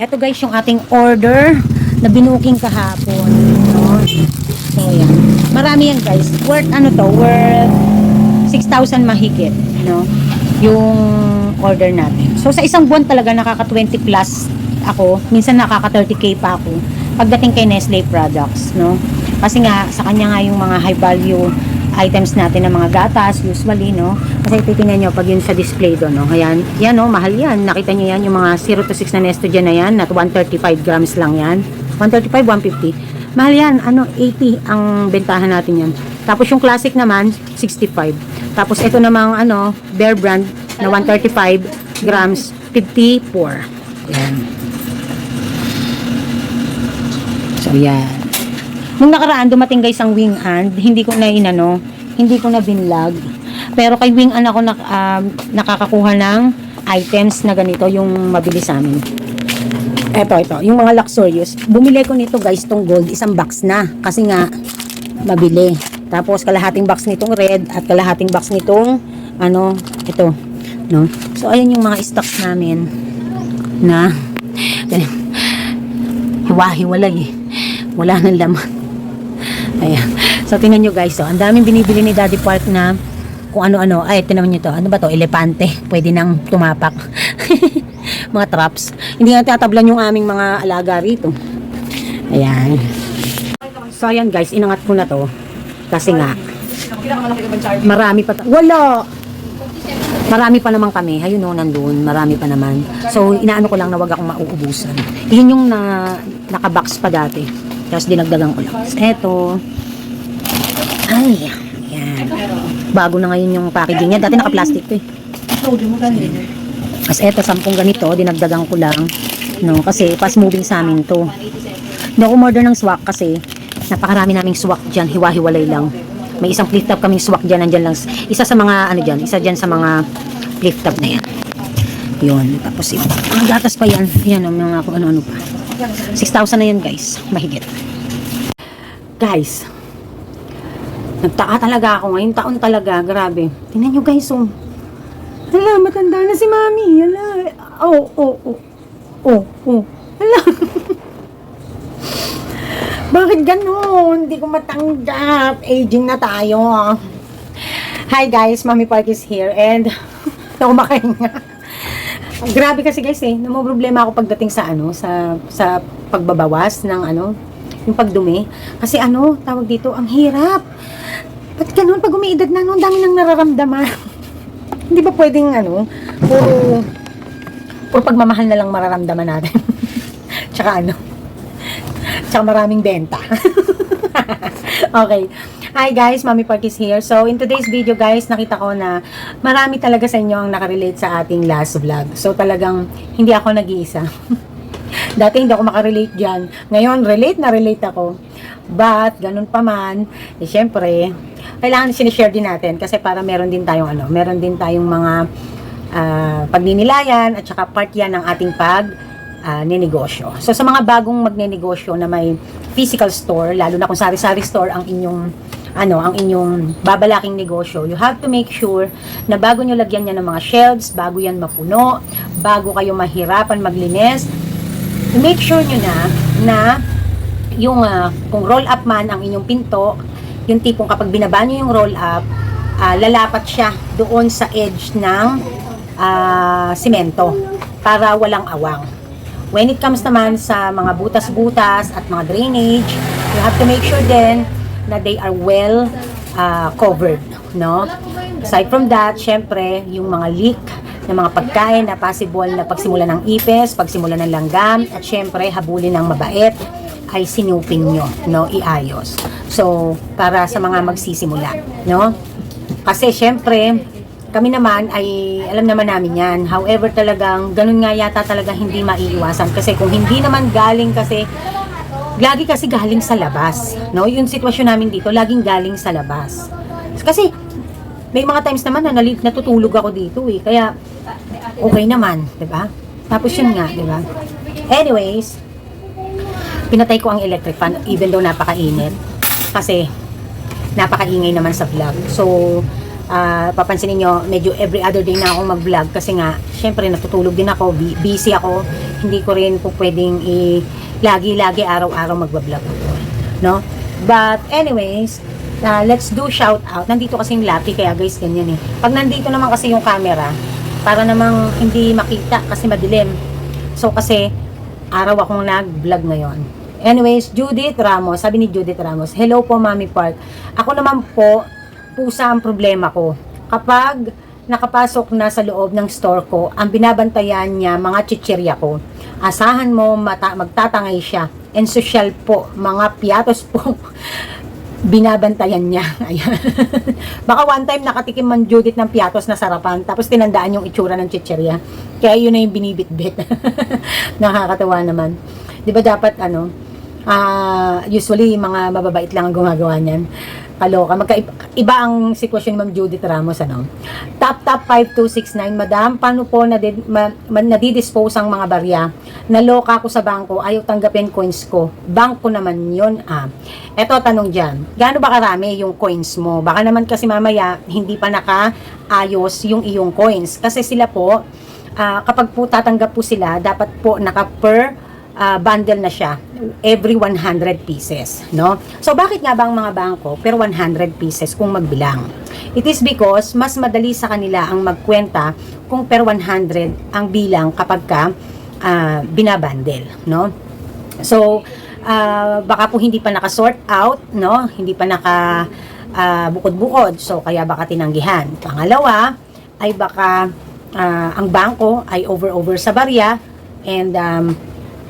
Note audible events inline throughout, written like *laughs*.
Ito guys yung ating order na binuking kahapon. No? So yan. Marami yan guys. Worth ano to? Worth 6,000 mahigit. No? Yung order natin. So sa isang buwan talaga nakaka 20 plus ako. Minsan nakaka 30k pa ako. Pagdating kay Nestle products. No? Kasi nga sa kanya nga yung mga high value items natin ng mga gatas usually no? Kasi titingnan nyo pag yun sa display doon no? Ayan yan no? Mahal yan. Nakita nyo yan yung mga 0 to 6 na nesto dyan na yan at 135 grams lang yan. 135 150 mahal yan. Ano 80 ang bentahan natin yan. Tapos yung classic naman 65 tapos ito namang ano bear brand na 135 grams 54 yan so yan Nung nakaraan, dumating guys ang wing and, hindi ko na inano, hindi ko na binlog. Pero kay wing and ako nak, um, nakakakuha ng items na ganito, yung mabili sa amin. Eto, ito, yung mga luxurious. Bumili ko nito guys, tong gold, isang box na. Kasi nga, mabili. Tapos, kalahating box nitong red at kalahating box nitong, ano, ito. No? So, ayan yung mga stocks namin na, *laughs* hiwa-hiwalay eh. Wala nang laman. Ayan. So, tingnan nyo guys. So, ang daming binibili ni Daddy Park na kung ano-ano. Ay, tinaman nyo to. Ano ba to? Elepante. Pwede nang tumapak. *laughs* mga traps. Hindi nga tatablan yung aming mga alaga rito. Ayan. So, ayan guys. Inangat ko na to. Kasi nga, marami pa. Wala! Marami pa naman kami. Ayun o, nandun. Marami pa naman. So, inaano ko lang na wag akong mauubusan. Yun yung na, nakabox pa dati. Tapos dinagdagan ko lang. Tapos eto. Ay, yan. Bago na ngayon yung packaging niya. Dati naka-plastic to eh. Tapos eto, sampung ganito. Dinagdagan ko lang. No, kasi fast moving sa amin to. Hindi ako order ng swak kasi napakarami naming swak dyan. Hiwa-hiwalay lang. May isang flip top kaming swak dyan. Nandyan lang. Isa sa mga ano dyan. Isa dyan sa mga flip top na yan. Yun. Tapos. Ang gatas pa yan. Yan mga ano-ano pa. 6,000 na yan guys. Mahigit. Guys. Nagtaka talaga ako. Ngayong taon talaga. Grabe. Tingnan nyo guys. Oh. Hala, matanda na si mami. Hala. Oh, oh, oh. Oh, oh. Hala. *laughs* Bakit ganun? Hindi ko matanggap. Aging na tayo. Hi guys, Mami Park is here and *laughs* ako makahinga. Grabe kasi guys eh, problema ako pagdating sa ano, sa sa pagbabawas ng ano, yung pagdumi. Kasi ano, tawag dito, ang hirap. Ba't ganun pag umiidad na, no, dami nang nararamdaman. *laughs* Hindi ba pwedeng ano, puro, puro pagmamahal na lang mararamdaman natin. *laughs* Tsaka ano, tsaka maraming benta. *laughs* okay. Hi guys, Mami Park is here. So, in today's video guys, nakita ko na marami talaga sa inyo ang nakarelate sa ating last vlog. So, talagang hindi ako nag-iisa. Dati hindi ako makarelate dyan. Ngayon, relate na relate ako. But, ganun pa man, eh, syempre, kailangan sinishare din natin kasi para meron din tayong ano, meron din tayong mga ah, pagninilayan at saka part yan ng ating pag ah, ninegosyo. So sa mga bagong magnenegosyo na may physical store, lalo na kung sari-sari store ang inyong ano, ang inyong babalaking negosyo, you have to make sure na bago nyo lagyan yan ng mga shelves, bago yan mapuno, bago kayo mahirapan maglinis, make sure nyo na na yung ah, kung roll up man ang inyong pinto, yung tipong kapag binaba nyo yung roll up, ah, lalapat siya doon sa edge ng simento para walang awang. When it comes naman sa mga butas-butas at mga drainage, you have to make sure then na they are well ah, covered, no? Aside from that, syempre, yung mga leak ng mga pagkain na possible na pagsimula ng ipis, pagsimula ng langgam, at syempre, habulin ng mabait, ay sinupin nyo, no? Iayos. So, para sa mga magsisimula, no? Kasi syempre, kami naman ay alam naman namin yan. However, talagang ganun nga yata talaga hindi maiiwasan. Kasi kung hindi naman galing kasi, lagi kasi galing sa labas. No? Yung sitwasyon namin dito, laging galing sa labas. Kasi, may mga times naman na natutulog ako dito eh. Kaya, okay naman, di ba? Tapos yun nga, di ba? Anyways, pinatay ko ang electric fan even though napakainit. Kasi, napakaingay naman sa vlog. So, ah papansinin nyo, medyo every other day na akong mag-vlog kasi nga, syempre natutulog din ako, bu- busy ako, hindi ko rin po pwedeng i lagi-lagi araw-araw magbablog ako. No? But anyways, uh, let's do shout out. Nandito kasi yung Lucky kaya guys ganyan eh. Pag nandito naman kasi yung camera, para namang hindi makita kasi madilim. So kasi araw akong nag-vlog ngayon. Anyways, Judith Ramos, sabi ni Judith Ramos, Hello po Mami Park. Ako naman po, pusa ang problema ko. Kapag nakapasok na sa loob ng store ko, ang binabantayan niya mga chichirya ko. Asahan mo mata, magtatangay siya. And social po, mga piatos po. *laughs* binabantayan niya. *laughs* Ayan. Baka one time nakatikim man Judith ng piatos na sarapan, tapos tinandaan yung itsura ng chichirya. Kaya yun na yung binibitbit. *laughs* Nakakatawa naman. Di ba dapat ano, ah usually mga mababait lang ang gumagawa niyan. Kaloka. Magkaiba iba ang sitwasyon ni Ma'am Judith Ramos ano. Top top 5269 Madam, paano po na ma, ma, nadidispose ang mga barya? Naloka ako sa bangko, ayaw tanggapin coins ko. Bangko naman 'yon. Ah. Eto tanong diyan. Gaano ba karami yung coins mo? Baka naman kasi mamaya hindi pa nakaayos yung iyong coins kasi sila po ah, kapag po tatanggap po sila, dapat po naka per ah, bundle na siya every 100 pieces, no? So bakit nga ba ang mga bangko per 100 pieces kung magbilang? It is because mas madali sa kanila ang magkwenta kung per 100 ang bilang kapag ka ah, binabundle, no? So ah, baka po hindi pa naka-sort out, no? Hindi pa naka ah, bukod-bukod. So kaya baka tinanggihan. Pangalawa ay baka ah, ang bangko ay over-over sa barya and um,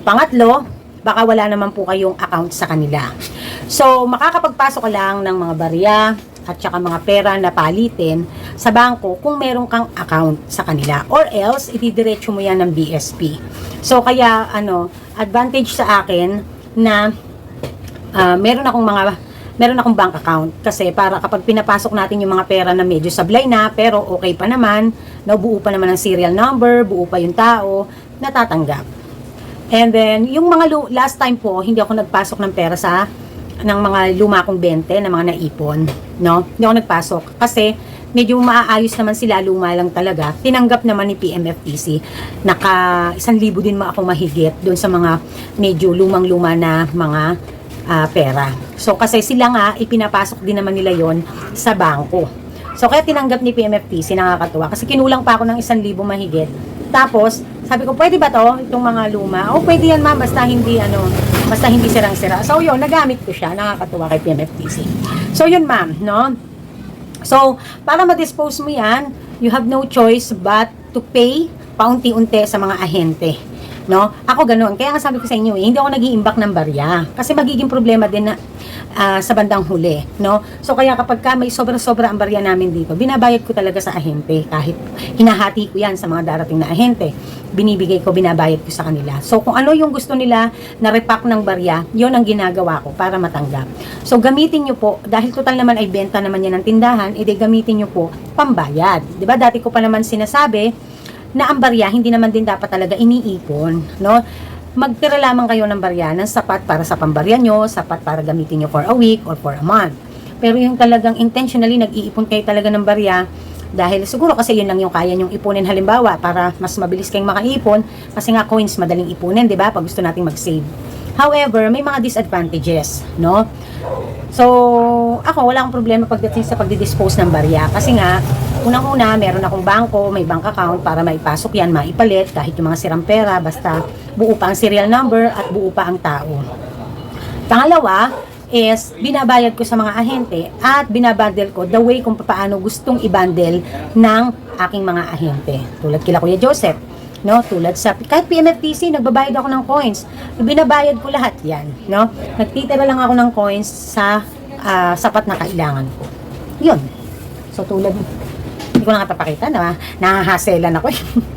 pangatlo baka wala naman po kayong account sa kanila. So, makakapagpasok ka lang ng mga barya at saka mga pera na palitin sa bangko kung meron kang account sa kanila. Or else, ididiretso mo yan ng BSP. So, kaya, ano, advantage sa akin na ah, meron akong mga meron akong bank account kasi para kapag pinapasok natin yung mga pera na medyo sablay na pero okay pa naman, no, buo pa naman ang serial number, buo pa yung tao, natatanggap. And then, yung mga last time po, hindi ako nagpasok ng pera sa ng mga luma kong 20 na mga naipon, no? Hindi ako nagpasok kasi medyo maaayos naman sila, luma lang talaga. Tinanggap naman ni PMFTC. Naka isang libo din ma ako mahigit doon sa mga medyo lumang-luma na mga ah, pera. So kasi sila nga ipinapasok din naman nila yon sa bangko. So kaya tinanggap ni PMFTC nakakatuwa kasi kinulang pa ako ng isang libo mahigit. Tapos sabi ko, pwede ba to? Itong mga luma? O, pwede yan ma'am, basta hindi, ano, basta hindi sirang-sira. So, yun, nagamit ko siya. Nakakatuwa kay PMFTC. So, yun ma'am, no? So, para ma-dispose mo yan, you have no choice but to pay paunti-unti sa mga ahente. No? Ako ganun. Kaya nga sabi ko sa inyo, eh, hindi ako nag-iimbak ng barya. Kasi magiging problema din na ah, sa bandang huli, no? So kaya kapag ka may sobra-sobra ang barya namin dito, binabayad ko talaga sa ahente kahit hinahati ko 'yan sa mga darating na ahente. Binibigay ko, binabayad ko sa kanila. So kung ano yung gusto nila na repack ng barya, 'yon ang ginagawa ko para matanggap. So gamitin niyo po dahil total naman ay benta naman 'yan ng tindahan, edi gamitin niyo po pambayad. 'Di ba? Dati ko pa naman sinasabi na ang barya hindi naman din dapat talaga iniipon, no? magtira lamang kayo ng barya ng sapat para sa pambarya nyo, sapat para gamitin nyo for a week or for a month. Pero yung talagang intentionally nag-iipon kayo talaga ng barya, dahil siguro kasi yun lang yung kaya nyong ipunin halimbawa para mas mabilis kayong makaipon kasi nga coins madaling ipunin, 'di ba? Pag gusto nating mag-save. However, may mga disadvantages, no? So, ako wala akong problema pagdating sa pagdi-dispose ng barya kasi nga unang-una meron akong bangko, may bank account para maipasok yan, maipalit kahit yung mga sirang pera basta buo pa ang serial number at buo pa ang tao. Pangalawa is binabayad ko sa mga ahente at binabundle ko the way kung paano gustong i-bundle ng aking mga ahente. Tulad kila Kuya Joseph, no? Tulad sa kahit PMFTC nagbabayad ako ng coins. Binabayad ko lahat 'yan, no? Nagtitira lang ako ng coins sa ah, sapat na kailangan ko. 'Yun. So tulad hindi ko na nga papakita na nahahaselan ako.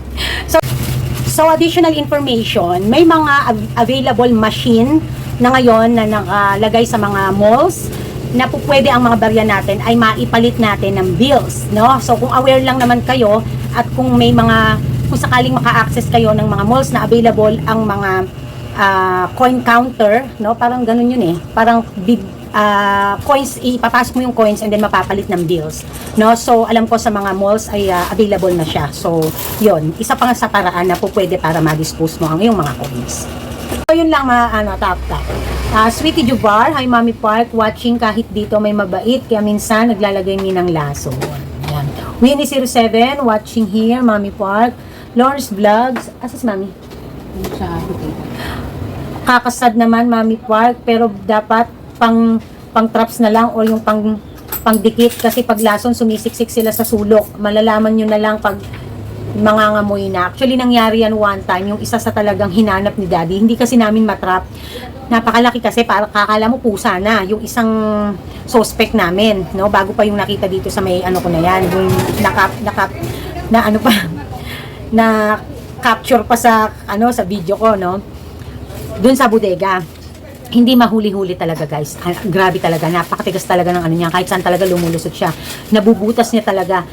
*laughs* so So additional information, may mga av- available machine na ngayon na nakalagay sa mga malls na po pwede ang mga barya natin ay maipalit natin ng bills, no? So kung aware lang naman kayo at kung may mga kung sakaling maka-access kayo ng mga malls na available ang mga ah, coin counter, no? Parang ganun yun eh. Parang bib, ah, coins, ipapasok mo yung coins and then mapapalit ng bills. No? So, alam ko sa mga malls ay ah, available na siya. So, yon Isa pa nga sa paraan na po pwede para ma-dispose mo ang iyong mga coins. So, yun lang mga ano, top top. Ah, Sweetie Jubar, hi Mami Park, watching kahit dito may mabait, kaya minsan naglalagay mi ng laso. Yan. Winnie07, watching here, Mami Park. Lawrence Vlogs, asa si Mami? Sa kakasad naman Mami Park pero dapat pang pang traps na lang or yung pang pangdikit kasi pag lason sumisiksik sila sa sulok. Malalaman nyo na lang pag mangangamoy na. Actually nangyari yan one time. Yung isa sa talagang hinanap ni daddy. Hindi kasi namin matrap. Napakalaki kasi para kakala mo pusa na yung isang suspect namin no? Bago pa yung nakita dito sa may ano ko na yan. Yung nakap nakap na ano pa na capture pa sa ano sa video ko no dun sa bodega. Hindi mahuli-huli talaga guys. Ah, grabe talaga. Napakatigas talaga ng ano niya. Kahit saan talaga lumulusot siya. Nabubutas niya talaga.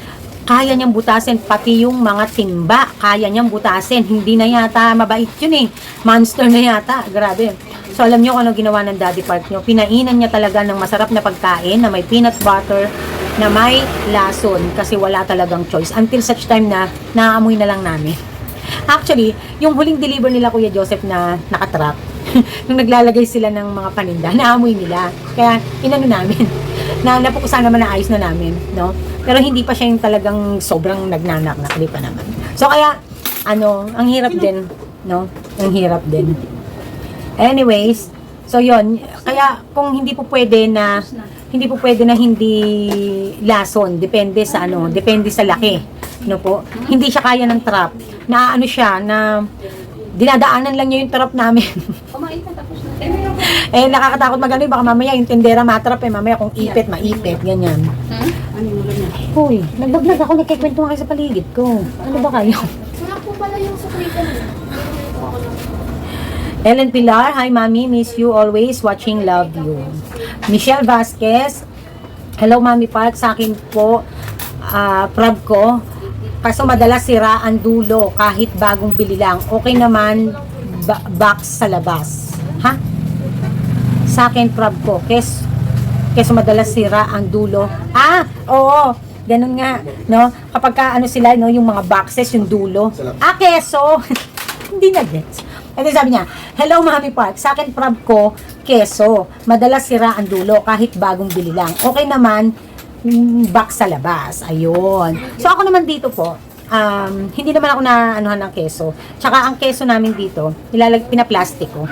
Kaya niyang butasin. Pati yung mga timba. Kaya niyang butasin. Hindi na yata mabait yun eh. Monster na yata. Grabe. So alam niyo kung ano ginawa ng Daddy Park niyo. Pinainan niya talaga ng masarap na pagkain na may peanut butter na may lason kasi wala talagang choice. Until such time na naamoy na lang namin. Actually, yung huling deliver nila Kuya Joseph na nakatrap, *laughs* nung naglalagay sila ng mga paninda, *laughs* naamoy nila. Kaya inano namin, *laughs* na napukusan naman na ayos na namin, no? Pero hindi pa siya yung talagang sobrang nagnanak na pa naman. So kaya, ano, ang hirap din, no? Ang hirap din. Anyways, so yon kaya kung hindi po pwede na hindi po pwede na hindi lason, depende sa ano, depende sa laki. No po? Hindi siya kaya ng trap. Na ano siya, na dinadaanan lang niya yung trap namin. *laughs* Kumain ka tapos na. Eh, eh, nakakatakot magano, baka mamaya yung tendera matrap eh, mamaya kung ipit, maipit, ganyan. Hmm? Ano yung ulam niya? Hoy, nagbablog ako, nagkikwento nga kayo sa paligid ko. Ano ba kayo? Wala po pala yung sa Twitter niya. Ellen Pilar, hi mami, miss you always, watching, love you. Michelle Vasquez, hello mami Park, sa akin po, ah, prab ko, kaso madalas sira ang dulo kahit bagong bili lang. Okay naman, ba- box sa labas. Ha? Sa akin, prab ko, kes, keso madalas sira ang dulo. Ah, oo, ganun nga, no? Kapag ka, ano sila, no, yung mga boxes, yung dulo. Ah, keso! *laughs* Hindi na gets. And then sabi niya, Hello Mami Park, sa akin prab ko, keso. Madalas sira ang dulo kahit bagong bili lang. Okay naman, box sa labas. Ayun. So ako naman dito po, um, hindi naman ako na anuhan ng keso. Tsaka ang keso namin dito, nilalag, pinaplastic ko.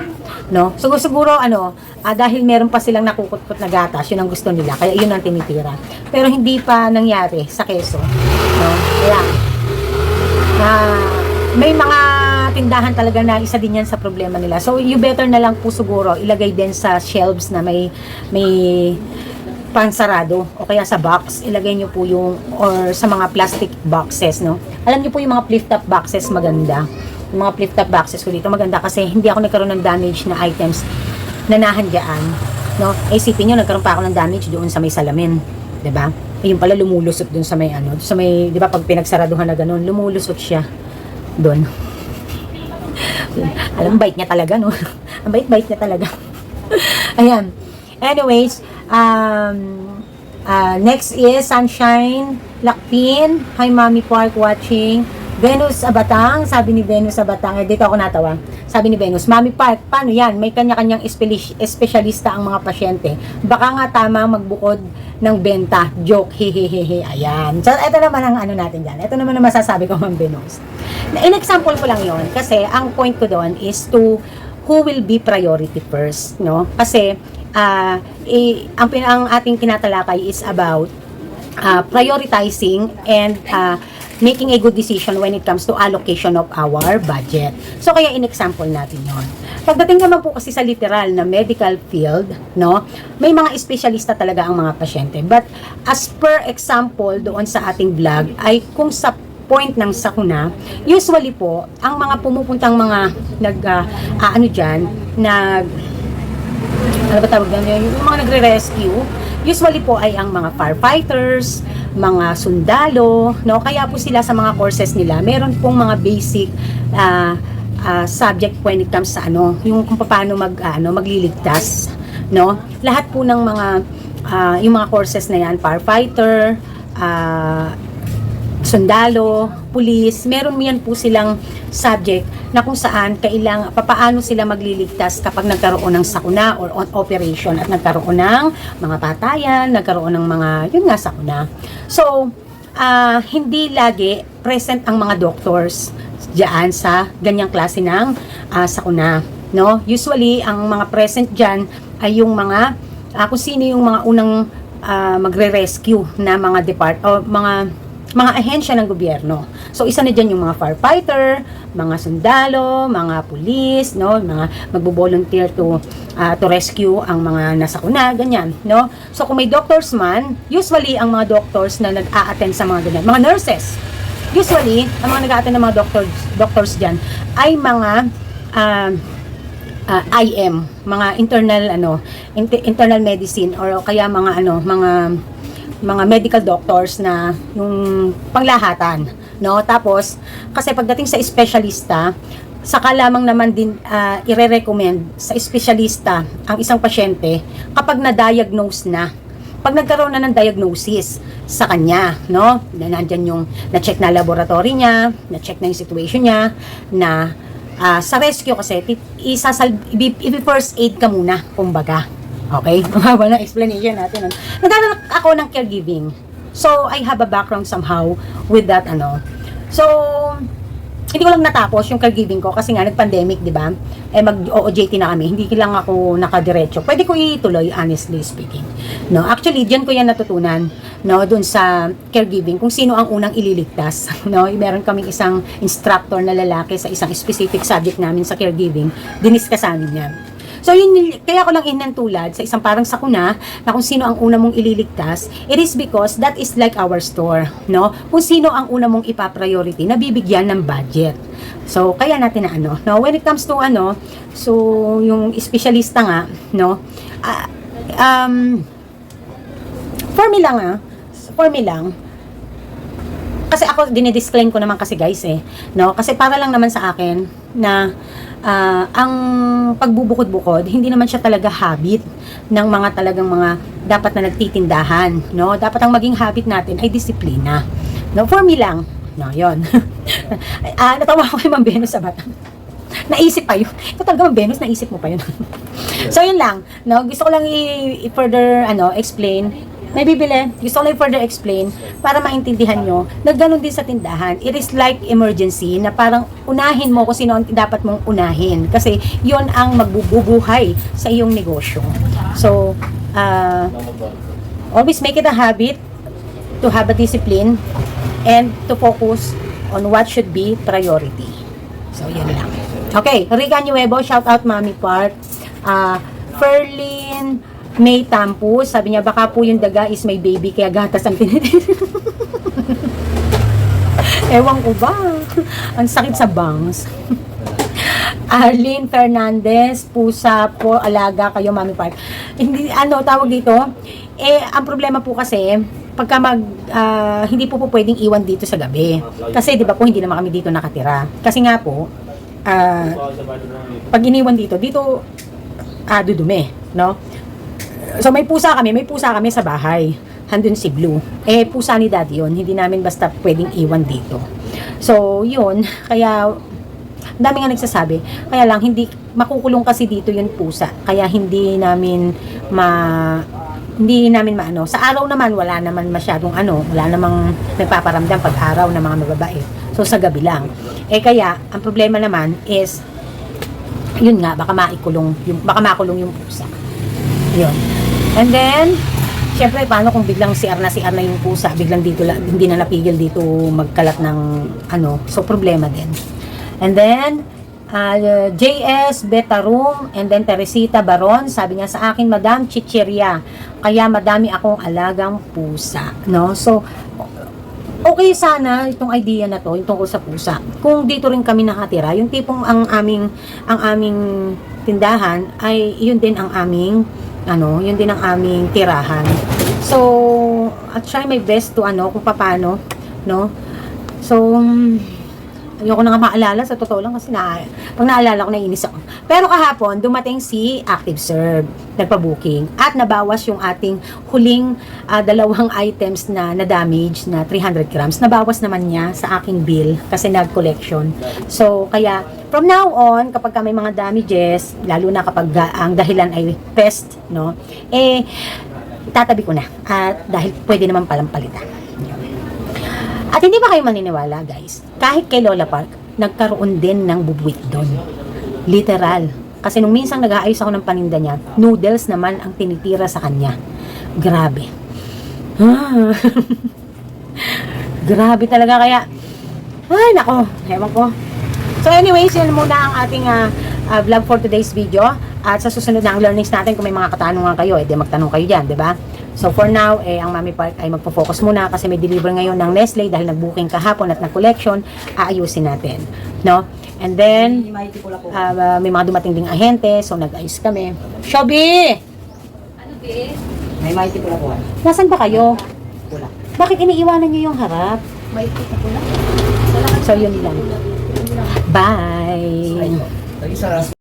No? So siguro ano, ah, dahil meron pa silang nakukutkot na gatas, yun ang gusto nila. Kaya yun ang tinitira. Pero hindi pa nangyari sa keso. No? Kaya, na may mga tindahan talaga na isa din yan sa problema nila. So, you better na lang po siguro ilagay din sa shelves na may may pansarado o kaya sa box, ilagay nyo po yung or sa mga plastic boxes, no? Alam nyo po yung mga flip top boxes maganda. Yung mga flip top boxes ko dito maganda kasi hindi ako nagkaroon ng damage na items na nahandyaan, no? Isipin nyo, nagkaroon pa ako ng damage doon sa may salamin, ba? Eh, yung pala lumulusot doon sa may ano, sa may 'di ba pag pinagsaraduhan na ganun, lumulusot siya doon. Alam, bait niya talaga, no? *laughs* Ang bait-bait niya talaga. *laughs* Ayan. Anyways, um, uh, next is Sunshine Lakpin. Hi, Mommy Park watching. Venus Abatang, sabi ni Venus Abatang, eh, dito ako natawa. Sabi ni Venus, Mami Park, paano yan? May kanya-kanyang espesyalista ang mga pasyente. Baka nga tama magbukod ng benta. Joke, hehehehe. Ayan. So, ito naman ang ano natin dyan. Ito naman ang masasabi ko, Ma'am Venus. In example ko lang yon kasi ang point ko doon is to who will be priority first, no? Kasi ah eh, ang, ang ating tinatalakay is about uh, prioritizing and uh, making a good decision when it comes to allocation of our budget. So, kaya in-example natin yon. Pagdating naman po kasi sa literal na medical field, no, may mga espesyalista talaga ang mga pasyente. But, as per example doon sa ating vlog, ay kung sa point ng sakuna, usually po, ang mga pumupuntang mga nag, ah, ah, ano dyan, nag, ano ba tawag yan? Yung mga nagre-rescue, usually po ay ang mga firefighters, mga sundalo, no? Kaya po sila sa mga courses nila, meron pong mga basic ah, ah, subject when it comes sa ano, yung kung paano mag ano, magliligtas no? Lahat po ng mga ah, yung mga courses na yan, firefighter, ah, sundalo, pulis, meron yan po silang subject na kung saan kailang papaano sila magliligtas kapag nagkaroon ng sakuna or on operation at nagkaroon ng mga patayan, nagkaroon ng mga yun nga sakuna. So, ah, hindi lagi present ang mga doctors diyan sa ganyang klase ng ah, sakuna, no? Usually ang mga present diyan ay yung mga ah, kung sino yung mga unang ah, magre-rescue na mga depart o mga mga ahensya ng gobyerno. So isa na diyan yung mga firefighter, mga sundalo, mga pulis, no, mga magbo-volunteer to ah, to rescue ang mga nasakuna, ganyan, no? So kung may doctors man, usually ang mga doctors na nag-a-attend sa mga ganyan, mga nurses. Usually, ang mga nag-a-attend ng mga doctors doctors diyan ay mga ah, ah, IM, mga internal ano, inter- internal medicine or kaya mga ano, mga mga medical doctors na yung panglahatan, no? Tapos kasi pagdating sa espesyalista, saka lamang naman din ah, ire-recommend sa espesyalista ang isang pasyente kapag na-diagnose na. Pag nagkaroon na ng diagnosis sa kanya, no? Na nandyan yung na-check na laboratory niya, na-check na yung situation niya, na ah, sa rescue kasi isasal i- i- first aid ka muna, kumbaga. Okay? *laughs* Mahaba na explanation natin. Nagkaroon ako ng caregiving. So, I have a background somehow with that, ano. So, hindi ko lang natapos yung caregiving ko kasi nga nag-pandemic, di ba? Eh mag-OJT na kami. Hindi lang ako nakadiretso. Pwede ko ituloy, honestly speaking. No, actually, diyan ko yan natutunan, no, dun sa caregiving kung sino ang unang ililigtas, *laughs* no? Meron kaming isang instructor na lalaki sa isang specific subject namin sa caregiving. Diniscuss namin yan. So yun, kaya ko lang inantulad sa isang parang sakuna na kung sino ang una mong ililigtas, it is because that is like our store, no? Kung sino ang una mong ipa-priority na bibigyan ng budget. So, kaya natin na ano, no? When it comes to ano, so yung espesyalista nga, no? ah, um, for me lang ah, for me lang, kasi ako dinidisclaim ko naman kasi guys eh, no? Kasi para lang naman sa akin na ah, ang pagbubukod-bukod, hindi naman siya talaga habit ng mga talagang mga dapat na nagtitindahan, no? Dapat ang maging habit natin ay disiplina. No, for me lang. No, 'yon. *laughs* ah, natawa ko kay Ma'am Venus sa bata. Naisip pa yun. Ito talaga Ma'am Venus, naisip mo pa yun. *laughs* so, yun lang. No, gusto ko lang i-further ano, explain may bibili, gusto ko lang further explain para maintindihan nyo na ganun din sa tindahan. It is like emergency na parang unahin mo kung sino ang dapat mong unahin. Kasi yon ang magbubuhay sa iyong negosyo. So, uh, always make it a habit to have a discipline and to focus on what should be priority. So, yan lang. Okay, Rica Nuevo, shout out Mami Part. Uh, Ferlin May Tampu, sabi niya, baka po yung daga is may baby, kaya gatas ang tinitin. *laughs* Ewan ko ba? Ang sakit sa bangs. *laughs* Arlene Fernandez, pusa po, alaga kayo, Mami Park. Hindi, ano, tawag dito, eh, ang problema po kasi, pagka mag, ah, hindi po po pwedeng iwan dito sa gabi. Kasi, di ba po, hindi naman kami dito nakatira. Kasi nga po, ah, pag iniwan dito, dito, ah, dudumi, no? So, may pusa kami, may pusa kami sa bahay. Handun si Blue. Eh, pusa ni Daddy yun. Hindi namin basta pwedeng iwan dito. So, yun. Kaya, dami nga nagsasabi. Kaya lang, hindi, makukulong kasi dito yung pusa. Kaya hindi namin ma, hindi namin maano. Sa araw naman, wala naman masyadong ano, wala namang nagpaparamdam pag araw ng mga mababae. So, sa gabi lang. Eh, kaya, ang problema naman is, yun nga, baka maikulong, yung, baka makulong yung pusa. Yun. And then, syempre, paano kung biglang CR na CR na yung pusa, biglang dito, hindi na napigil dito magkalat ng, ano, so problema din. And then, uh, JS Betarum, and then Teresita Baron, sabi niya sa akin, Madam Chicheria, kaya madami akong alagang pusa, no? So, okay sana itong idea na to, yung tungkol sa pusa. Kung dito rin kami nakatira, yung tipong ang aming ang aming tindahan ay yun din ang aming ano, yun din ang aming tirahan. So, I'll try my best to ano kung paano, no? So, Ayoko na nga maalala, sa totoo lang, kasi na, pag naalala ko, naiinis ako. Pero kahapon, dumating si ActiveServe, nagpa-booking, at nabawas yung ating huling ah, dalawang *laughs* items na na-damage na 300 grams. Nabawas naman niya sa aking bill kasi nag-collection. So, kaya, from now on, kapag ka may mga damages, lalo na kapag ang dahilan ay pest, no, eh, tatabi ko na. At dahil pwede naman palang palitan. At hindi ba kayo maniniwala, guys? Kahit kay Lola Park, nagkaroon din ng bubuwit doon. Literal. Kasi nung minsan nag-aayos ako ng paninda niya, noodles naman ang tinitira sa kanya. Grabe. Ah. *laughs* Grabe talaga kaya. Ay, nako. Ewan ko. So anyways, yun muna ang ating ah, ah, vlog for today's video. At sa susunod na learnings natin, kung may mga katanungan kayo, eh, di magtanong kayo dyan, di ba? So for now, eh, ang Mami Park ay magpo-focus muna kasi may deliver ngayon ng Nestle dahil nag-booking kahapon at nag-collection, aayusin natin. No? And then, ah, may mga dumating ding ahente, so nag-ayos kami. Shobi! Ano, be? May mighty pula po. Nasaan ba kayo? Pula. Bakit iniiwanan niyo yung harap? Ko lang. So yun lang. Bye!